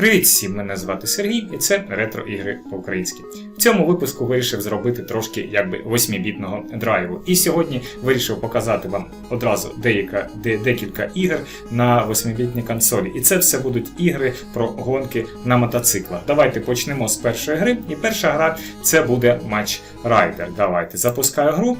Привіт всім! Мене звати Сергій, і це ретро ігри по-українськи. В цьому випуску вирішив зробити трошки якби 8-бітного драйву. І сьогодні вирішив показати вам одразу деяка, де, декілька ігор на 8-бітній консолі. І це все будуть ігри про гонки на мотоциклах. Давайте почнемо з першої гри. І перша гра це буде Match Rider. Давайте запускаю гру.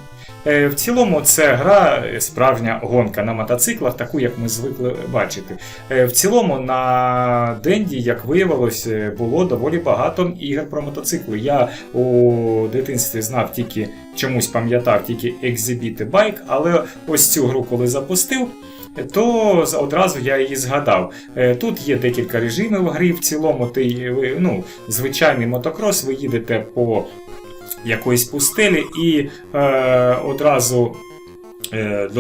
Е, В цілому це гра е, справжня гонка на мотоциклах, таку як ми звикли бачити. Е, В цілому на Денді, як виявилось, було доволі багато ігор про мотоцикли. Я у дитинстві знав тільки чомусь пам'ятав тільки Exhibit Bike, але ось цю гру, коли запустив. То одразу я її згадав. Тут є декілька режимів гри. В цілому ти ну, звичайний мотокрос, ви їдете по якоїсь пустелі і е, одразу. Е,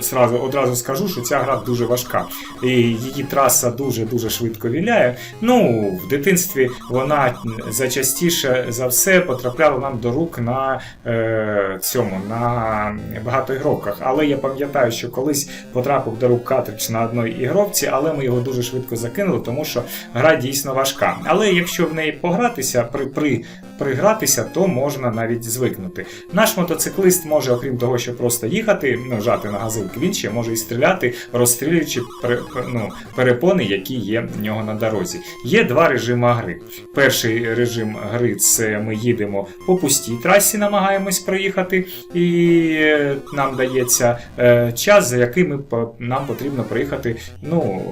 сразу, одразу скажу, що ця гра дуже важка. І її траса дуже-дуже швидко віляє. Ну, в дитинстві вона зачастіше за все потрапляла нам до рук на е, цьому, на багатоігровках. Але я пам'ятаю, що колись потрапив до рук картридж на одній ігровці, але ми його дуже швидко закинули, тому що гра дійсно важка. Але якщо в неї погратися, при, при, пригратися, то можна навіть звикнути. Наш мотоциклист може, окрім того, що просто їхати, ну, жати на газинки, він ще може і стріляти, розстрілюючи ну, перепони, які є в нього на дорозі. Є два режими гри. Перший режим гри це ми їдемо по пустій трасі, намагаємось проїхати, і е, нам дається е, час, за який ми нам потрібно проїхати ну,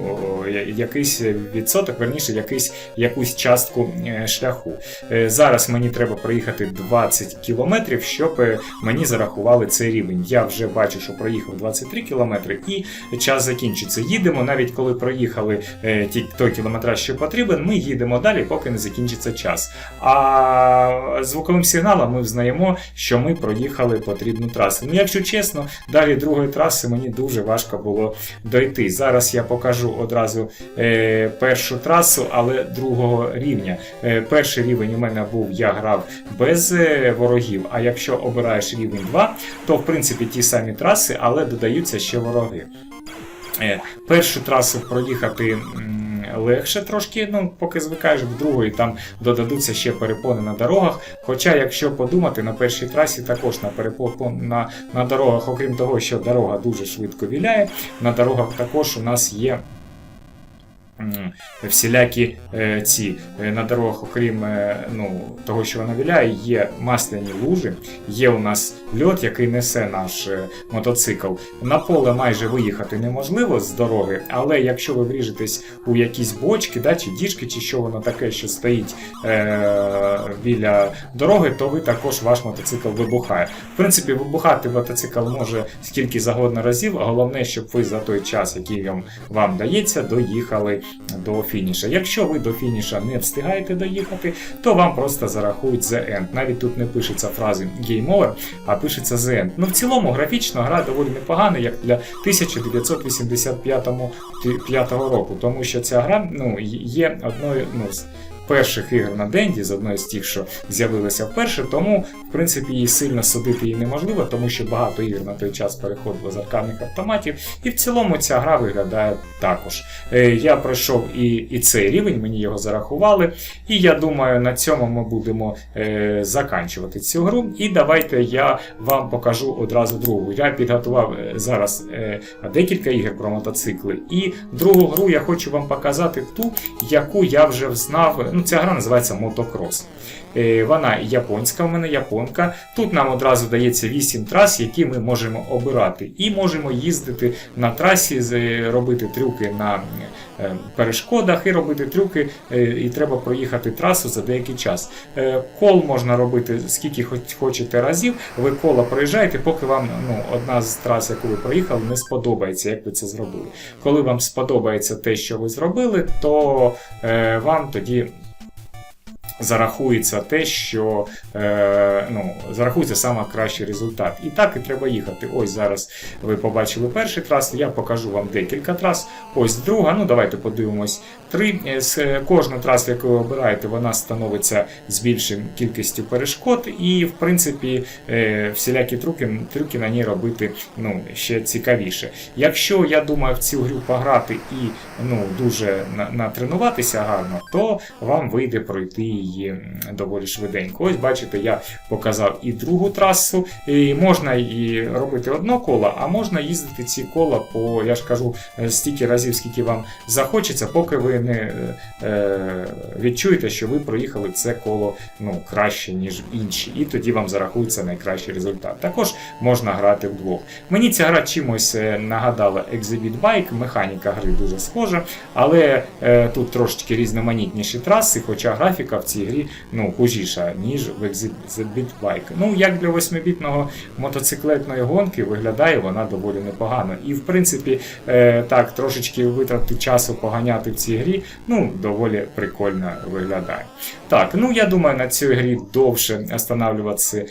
якийсь відсоток, верніше, якийсь, якусь частку е, шляху. Зараз мені треба проїхати 20 кілометрів, щоб мені зарахували цей рівень. Я вже бачу, що проїхав 23 кілометри, і час закінчиться. Їдемо, навіть коли проїхали е, той кілометраж, що потрібен, ми їдемо далі, поки не закінчиться час. А звуковим сигналом ми взнаємо, що ми проїхали потрібну трасу. Ну, якщо чесно, далі другої траси мені дуже важко було дойти. Зараз я покажу одразу е, першу трасу, але другого рівня. Е, перший рівень у мене був, я грав без ворогів. А якщо обираєш рівень 2, то в принципі ті самі траси, але додаються ще вороги. Е, першу трасу проїхати. Легше трошки, ну поки звикаєш в другої, там додадуться ще перепони на дорогах. Хоча, якщо подумати, на першій трасі також на перепон на, на дорогах, окрім того, що дорога дуже швидко віляє, на дорогах також у нас є всілякі е, ці е, на дорогах, окрім е, ну, того, що вона віляє, є масляні лужі, є у нас льот, який несе наш мотоцикл. На поле майже виїхати неможливо з дороги, але якщо ви вріжетесь у якісь бочки, да, чи діжки, чи що воно таке, що стоїть е, біля дороги, то ви також ваш мотоцикл вибухає. В принципі, вибухати мотоцикл може скільки завгодно разів, головне, щоб ви за той час, який вам, вам дається, доїхали до фініша. Якщо ви до фініша не встигаєте доїхати, то вам просто зарахують The End. Навіть тут не пишеться фрази Game Over, а пишеться The End. Ну в цілому графічно гра доволі непогана, як для 1985 року, тому що ця гра ну, є одною ну, перших ігор на Денді, з одної з тих, що з'явилися вперше, тому в принципі її сильно судити її неможливо, тому що багато ігор на той час переходило з аркадних автоматів, і в цілому ця гра виглядає також. Е, Я пройшов і, і цей рівень, мені його зарахували. І я думаю, на цьому ми будемо е, заканчувати цю гру. І давайте я вам покажу одразу другу. Я підготував е, зараз е, декілька ігор про мотоцикли. І другу гру я хочу вам показати ту, яку я вже знав. Ну, ця гра називається Мотокрос. Е, Вона японська, в мене японка. Тут нам одразу дається 8 трас, які ми можемо обирати. І можемо їздити на трасі, робити трюки на е, перешкодах і робити трюки, е, і треба проїхати трасу за деякий час. Е, Кол можна робити скільки хочете разів. Ви кола проїжджаєте, поки вам ну, одна з трас, яку ви проїхали, не сподобається, як ви це зробили. Коли вам сподобається те, що ви зробили, то е, вам тоді зарахується те, що е, ну, зарахується саме кращий результат. І так і треба їхати. Ось зараз ви побачили перший трас, я покажу вам декілька трас. Ось друга. Ну давайте подивимось. Три з е, кожна траса, яку ви обираєте, вона становиться з більшим кількістю перешкод, і в принципі е, всілякі трюки, трюки на ній робити ну, ще цікавіше. Якщо я думаю в цю гру пограти і ну, дуже на- натренуватися гарно, то вам вийде пройти її м, доволі швиденько. Ось бачите, я показав і другу трасу. І можна і робити одно коло, а можна їздити ці кола по, я ж кажу, е, стільки разів, скільки вам захочеться, поки ви не е, е, відчуєте, що ви проїхали це коло ну, краще, ніж інші, і тоді вам зарахується найкращий результат. Також можна грати вдвох. Мені ця гра чимось е, нагадала Exhibit Bike, механіка гри дуже схожа, але е, тут трошечки різноманітніші траси, хоча графіка в цій грі ну, хужіша, ніж в Exhibit Bike. Ну, як для 8-бітного мотоциклетної гонки виглядає вона доволі непогано. І в принципі, е, так, трошечки витрати часу поганяти в цій грі, ну, доволі прикольно виглядає. Так, ну я думаю, на цій грі довше останавливатися,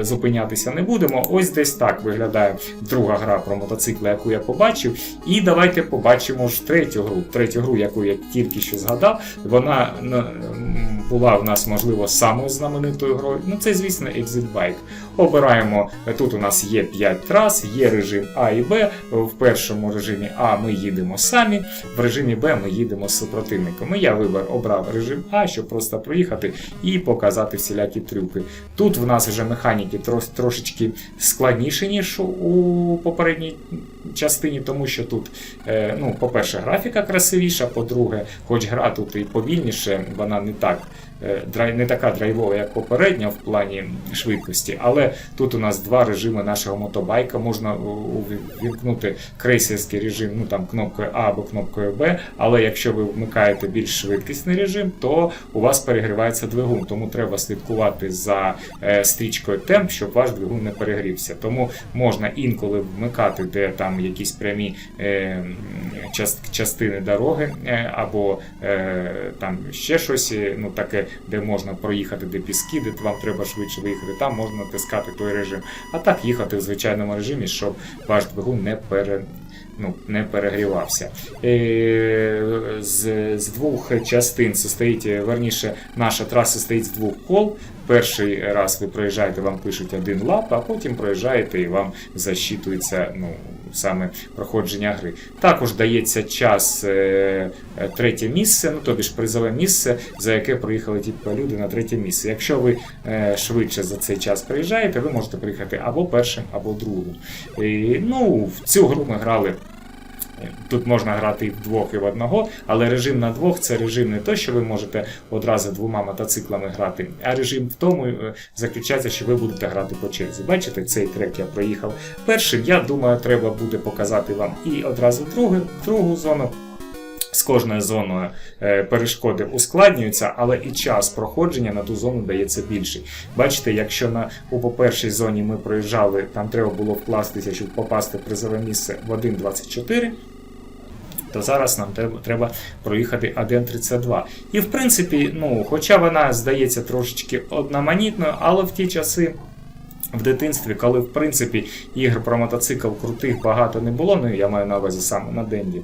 зупинятися не будемо. Ось десь так виглядає друга гра про мотоцикли, яку я побачив. І давайте побачимо ж третю гру. Третю гру, яку я тільки що згадав, вона була в нас, можливо, самою знаменитою грою. Ну, це, звісно, Exit Bike. Обираємо, тут у нас є 5 трас, є режим А і Б. В першому режимі А ми їдемо самі, в режимі Б ми їдемо з супротивником. І я вибор обрав режим А, щоб просто проїхати і показати всілякі трюки. Тут в нас вже механіки трош, трошечки складніші, ніж у попередній частині, тому що тут, е, ну, по-перше, графіка красивіша, по-друге, хоч гра тут і повільніше, вона не так. Е, Не така драйвова, як попередня в плані швидкості, але тут у нас два режими нашого мотобайка. Можна у- у- крейсерський режим, ну там кнопкою А або кнопкою Б. Але якщо ви вмикаєте більш швидкісний режим, то у вас перегрівається двигун. Тому треба слідкувати за е, стрічкою темп, щоб ваш двигун не перегрівся. Тому можна інколи вмикати, де там якісь прямі е, част- частини дороги, е, або е, там ще щось, ну таке, де можна проїхати, де піски, де вам треба швидше виїхати, там можна натискати той режим. А так їхати в звичайному режимі, щоб ваш двигун не пере. Ну, не перегрівався. Е, з, з двох частин состоїть, е, верніше, наша траса стоїть з двох кол. Перший раз ви проїжджаєте, вам пишуть один лап, а потім проїжджаєте і вам засчитується ну, саме проходження гри. Також дається час е, е, третє місце, ну тобі ж призове місце, за яке проїхали ті люди на третє місце. Якщо ви е, швидше за цей час приїжджаєте, ви можете приїхати або першим, або другим. І, ну, в цю гру ми грали. Тут можна грати і вдвох, і в одного, але режим на двох це режим не то, що ви можете одразу двома мотоциклами грати, а режим в тому е, заключається, що ви будете грати по черзі. Bачите, цей трек я проїхав першим. Я думаю, треба буде показати вам і одразу другу, другу зону. З кожною зоною е, перешкоди ускладнюються, але і час проходження на ту зону дається більший. Бачите, якщо на у по першій зоні ми проїжджали, там треба було вкластися, щоб попасти в призове місце в 1.24, то зараз нам треба, треба проїхати 1.32. І в принципі, ну, хоча вона здається трошечки одноманітною, але в ті часи. В дитинстві, коли в принципі ігр про мотоцикл крутих багато не було, ну я маю на увазі саме на Денді.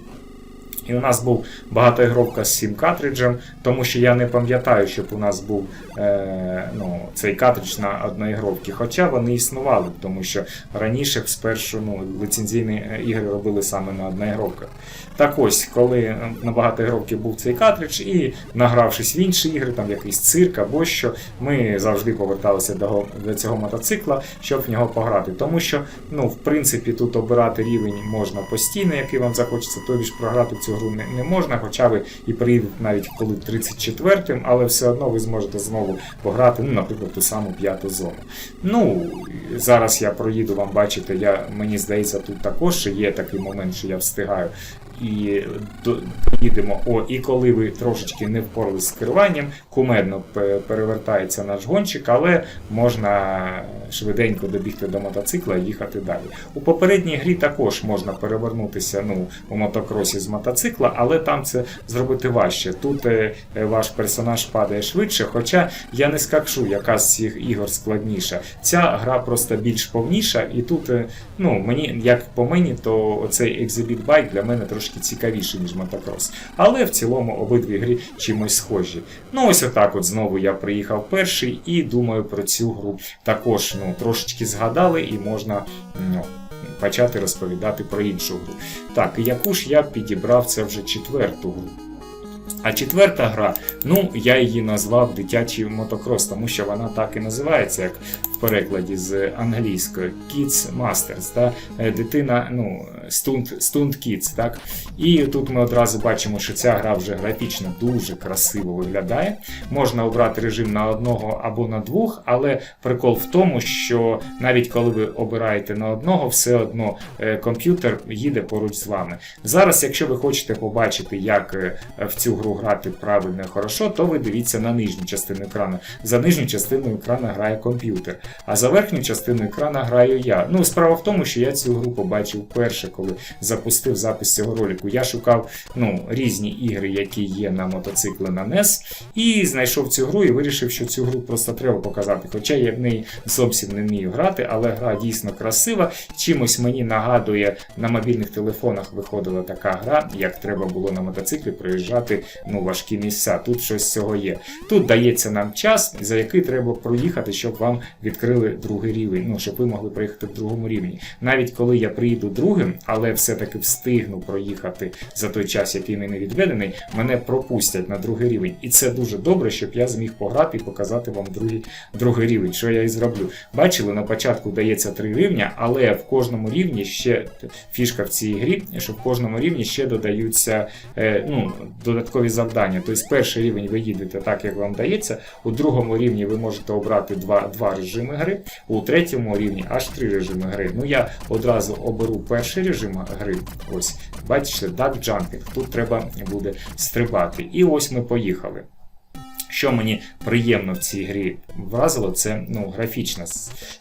І у нас був багатоігровка з цим картриджем, тому що я не пам'ятаю, щоб у нас був е, ну, цей картридж на одноігровці. Хоча вони існували, тому що раніше спершу ну, ліцензійні е, ігри робили саме на одноігровках. Так ось, коли на багатоігровці був цей картридж, і награвшись в інші ігри, там якийсь цирк або що, ми завжди поверталися до, до цього мотоцикла, щоб в нього пограти. Тому що, ну, в принципі, тут обирати рівень можна постійно, який вам захочеться, тобі ж програти цю гру не, не можна, хоча ви і приїдете навіть коли 34-м, але все одно ви зможете знову пограти, ну, наприклад, ту саму п'яту зону. Ну, зараз я проїду вам, бачите, я, мені здається, тут також є такий момент, що я встигаю. І доїдемо. О, і коли ви трошечки не впоралися з керуванням, кумедно перевертається наш гонщик, але можна швиденько добігти до мотоцикла і їхати далі. У попередній грі також можна перевернутися ну, у мотокросі з мотоцикла, але там це зробити важче. Тут е, е, ваш персонаж падає швидше, хоча я не скакшу, яка з цих ігор складніша. Ця гра просто більш повніша, і тут, е, ну, мені, як по мені, то оцей Exhibit Bike для мене трошки цікавіший, ніж мотокрос. Але в цілому обидві гри чимось схожі. Ну, ось отак от знову я приїхав перший і думаю про цю гру також ну, трошечки згадали і можна ну, почати розповідати про іншу гру. Так, і яку ж я підібрав це вже четверту гру. А четверта гра, ну я її назвав дитячий мотокрос, тому що вона так і називається, як перекладі з англійської Kids Masters, та е, дитина, ну, Stunt, Stunt Kids, так. І тут ми одразу бачимо, що ця гра вже графічно дуже красиво виглядає. Можна обрати режим на одного або на двох, але прикол в тому, що навіть коли ви обираєте на одного, все одно е, комп'ютер їде поруч з вами. Зараз, якщо ви хочете побачити, як е, в цю гру грати правильно і хорошо, то ви дивіться на нижню частину екрану. За нижню частину екрану грає комп'ютер, а за верхню частину екрану граю я. Ну, справа в тому, що я цю гру побачив вперше, коли запустив запис цього ролику. Я шукав ну, різні ігри, які є на мотоцикли на NES, і знайшов цю гру і вирішив, що цю гру просто треба показати. Хоча я в неї зовсім не вмію грати, але гра дійсно красива. Чимось мені нагадує, на мобільних телефонах виходила така гра, як треба було на мотоциклі проїжджати ну, важкі місця. Тут щось з цього є. Тут дається нам час, за який треба проїхати, щоб вам відкрили другий рівень, ну, щоб ви могли проїхати в другому рівні. Навіть коли я приїду другим, але все-таки встигну проїхати за той час, який мені відведений, мене пропустять на другий рівень. І це дуже добре, щоб я зміг пограти і показати вам другий, другий рівень, що я і зроблю. Бачили, на початку дається три рівня, але в кожному рівні ще фішка в цій грі, що в кожному рівні ще додаються е, ну, додаткові завдання. Тобто перший рівень ви їдете так, як вам дається. У другому рівні ви можете обрати два, два режими гри, у третьому рівні аж три режими гри. Ну я одразу оберу перший режим гри. Ось, бачите, duck jumping. Тут треба буде стрибати. І ось ми поїхали. Що мені приємно в цій грі вразило, це ну, графічна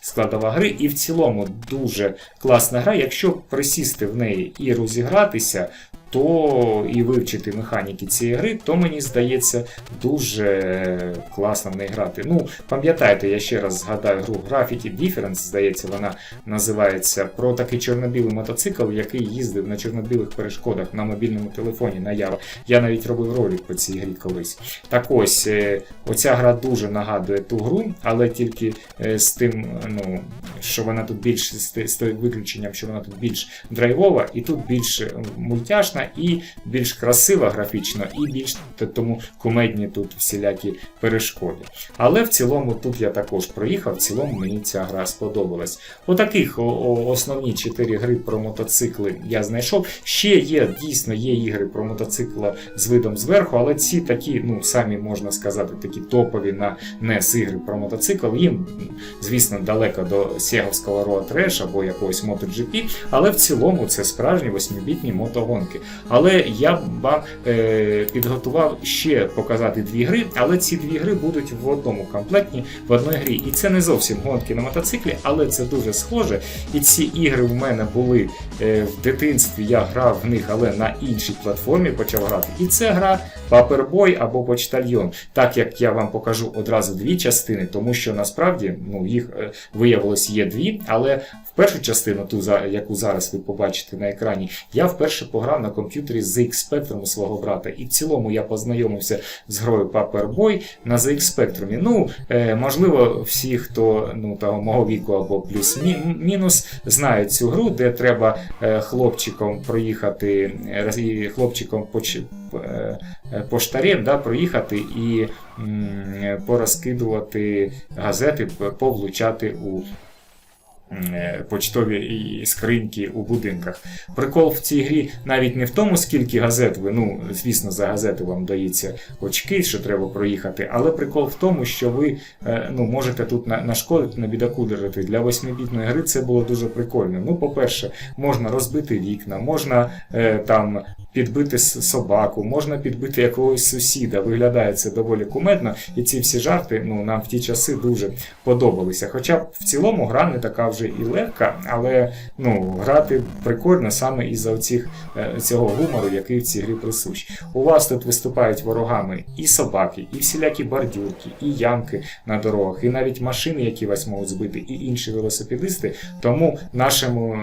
складова гри, і в цілому дуже класна гра. Якщо присісти в неї і розігратися, то і вивчити механіки цієї гри, то мені здається дуже класно в неї грати. Ну, пам'ятаєте, я ще раз згадаю гру Graffiti Difference, здається, вона називається про такий чорно-білий мотоцикл, який їздив на чорно-білих перешкодах на мобільному телефоні на Java. Я навіть робив ролик по цій грі колись. Так ось, е, оця гра дуже нагадує ту гру, але тільки е, з тим, ну, що вона тут більш з тим виключенням, що вона тут більш драйвова, і тут більш е, мультяшна, і більш красива графічно, і більш тому кумедні тут всілякі перешкоди. Але в цілому тут я також проїхав, в цілому мені ця гра сподобалась. Отаких основні чотири гри про мотоцикли я знайшов. Ще є, дійсно, є ігри про мотоцикла з видом зверху, але ці такі, ну, самі можна сказати, такі топові на NES ігри про мотоцикл. Їм, звісно, далеко до сєговського Road Rash або якогось MotoGP, але в цілому це справжні 8-бітні мотогонки. Але я вам е, підготував ще показати дві гри, але ці дві гри будуть в одному комплекті, в одній грі. І це не зовсім гонки на мотоциклі, але це дуже схоже. І ці ігри в мене були е, в дитинстві. Я грав в них, але на іншій платформі почав грати. І це гра Paperboy або Почтальйон. Так як я вам покажу одразу дві частини, тому що насправді ну, їх е, виявилось є дві, але в першу частину, ту, яку зараз ви побачите на екрані, я вперше пограв на комп'ютері ZX Spectrum у свого брата. І в цілому я познайомився з грою Paperboy на ZX Spectrum. Ну, е, можливо, всі, хто ну, того, мого віку або плюс-мінус, знають цю гру, де треба е, хлопчиком проїхати, е, хлопчиком поштарем да, проїхати і порозкидувати газети, повлучати у почтові скриньки у будинках. Прикол в цій грі навіть не в тому, скільки газет ви, ну, звісно, за газети вам дається очки, що треба проїхати, але прикол в тому, що ви е, ну, можете тут на- нашкодити, набідокудерити. Для восьмибітної гри це було дуже прикольно. Ну, по-перше, можна розбити вікна, можна е, там підбити собаку, можна підбити якогось сусіда. Виглядає це доволі кумедно, і ці всі жарти ну, нам в ті часи дуже подобалися. Хоча в цілому гра не така вже і легка, але ну, грати прикольно саме із-за оцих, е, цього гумору, який в цій грі присущ. У вас тут виступають ворогами і собаки, і всілякі бордюрки, і ямки на дорогах, і навіть машини, які вас можуть збити, і інші велосипедисти. Тому нашому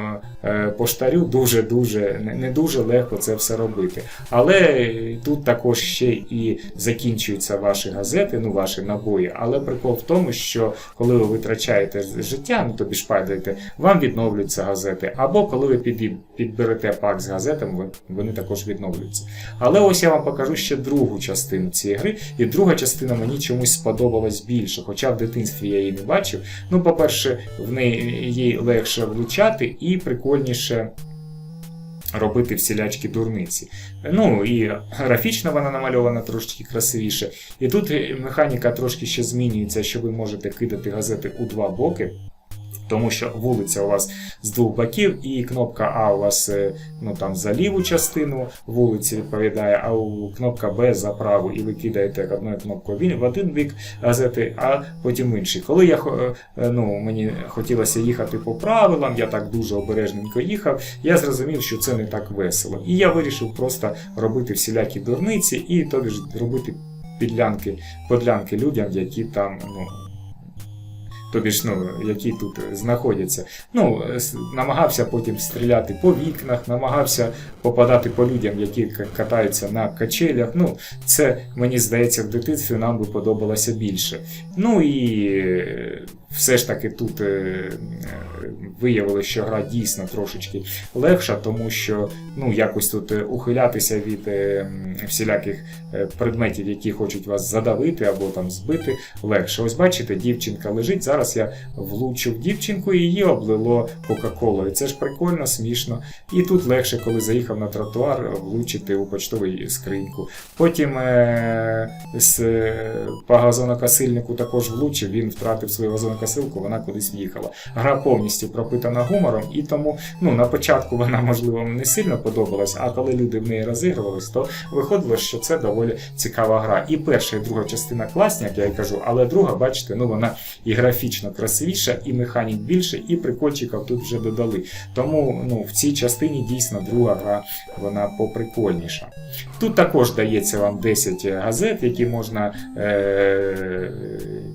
е, поштарю дуже-дуже не, дуже легко це все робити. Але тут також ще і закінчуються ваші газети, ну ваші набої. Але прикол в тому, що коли ви витрачаєте життя, ну тобі ж падаєте, вам відновлюються газети. Або коли ви підберете пак з газетами, вони також відновлюються. Але ось я вам покажу ще другу частину цієї гри, і друга частина мені чомусь сподобалась більше, хоча в дитинстві я її не бачив. Ну, по-перше, в неї їй легше влучати і прикольніше. Робити всілячкі дурниці. Ну і графічно вона намальована трошки красивіше. І тут механіка трошки ще змінюється, що ви можете кидати газети у два боки. Тому що вулиця у вас з двох боків, і кнопка А у вас е, ну, там, за ліву частину вулиці відповідає, а кнопка Б за праву, і ви кидаєте одною кнопкою в в один бік газети, а потім в інший. Коли я е, ну, мені хотілося їхати по правилам, я так дуже обережненько їхав, я зрозумів, що це не так весело. І я вирішив просто робити всілякі дурниці і тобі ж робити підлянки, подлянки людям, які там. ну, тобі ж, ну, які тут знаходяться. Ну, намагався потім стріляти по вікнах, намагався попадати по людям, які катаються на качелях. Ну, це мені здається, в дитинстві нам би подобалося більше. Ну і е, все ж таки тут е, виявилося, що гра дійсно трошечки легша, тому що ну, якось тут е, ухилятися від всіляких предметів, які хочуть вас задавити або там збити, легше. Ось бачите, дівчинка лежить. Зараз я влучив дівчинку і її облило Кока-Колою. Це ж прикольно, смішно. І тут легше, коли заїхав на тротуар, влучити у почтову скриньку. Потім е- з, е, по газонокосильнику також влучив, він втратив свою газонокосилку, вона кудись в'їхала. Гра повністю пропитана гумором, і тому ну, на початку вона, можливо, не сильно подобалась, а коли люди в неї розігрувались, то виходило, що це доволі цікава гра. І перша, і друга частина класні, як я і кажу, але друга, бачите, ну вона і графічно красивіша, і механік більше, і прикольчиків тут вже додали. Тому ну, в цій частині дійсно друга гра вона поприкольніша. Тут також дається вам 10 газет, які можна е-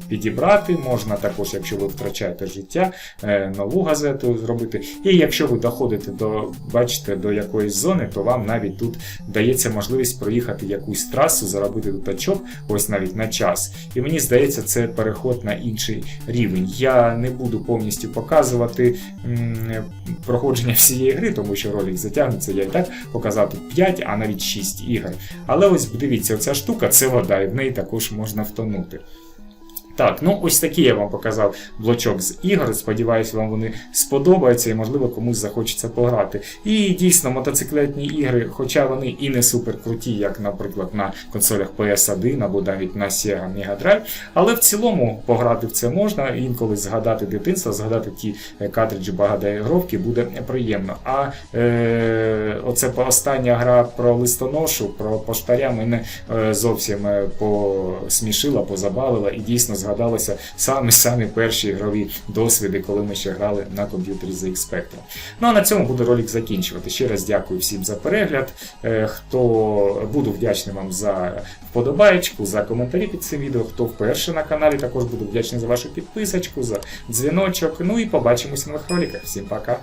підібрати. Можна також, якщо ви втрачаєте життя, е- нову газету зробити. І якщо ви доходите до, бачите, до якоїсь зони, то вам навіть тут дається можливість проїхати якусь трасу, заробити тут ось навіть на час. І мені здається, це переход на інший рівень. Я не буду повністю показувати проходження всієї гри, тому що ролик затягнеться. Я і так показати 5, а навіть 6 ігор. Але ось дивіться, оця штука це вода, і в неї також можна втонути. Так, ну ось такий я вам показав блочок з ігор. Сподіваюсь, вам вони сподобаються і, можливо, комусь захочеться пограти. І дійсно, мотоциклетні ігри, хоча вони і не супер круті, як, наприклад, на консолях PS1 або навіть на Sega Mega Drive, але в цілому пограти в це можна, інколи згадати дитинство, згадати ті е, картриджі багатоігровки буде приємно. А е, оце остання гра про листоношу, про поштаря мене е, зовсім е, посмішила, позабавила і дійсно згадалося саме самі перші ігрові досвіди, коли ми ще грали на комп'ютері ZX Spectrum. Ну а на цьому буду ролик закінчувати. Ще раз дякую всім за перегляд. Е, Хто буду вдячний вам за вподобаєчку, за коментарі під цим відео. Хто вперше на каналі, також буду вдячний за вашу підписочку, за дзвіночок. Ну і побачимось в нових роликах. Всім пока!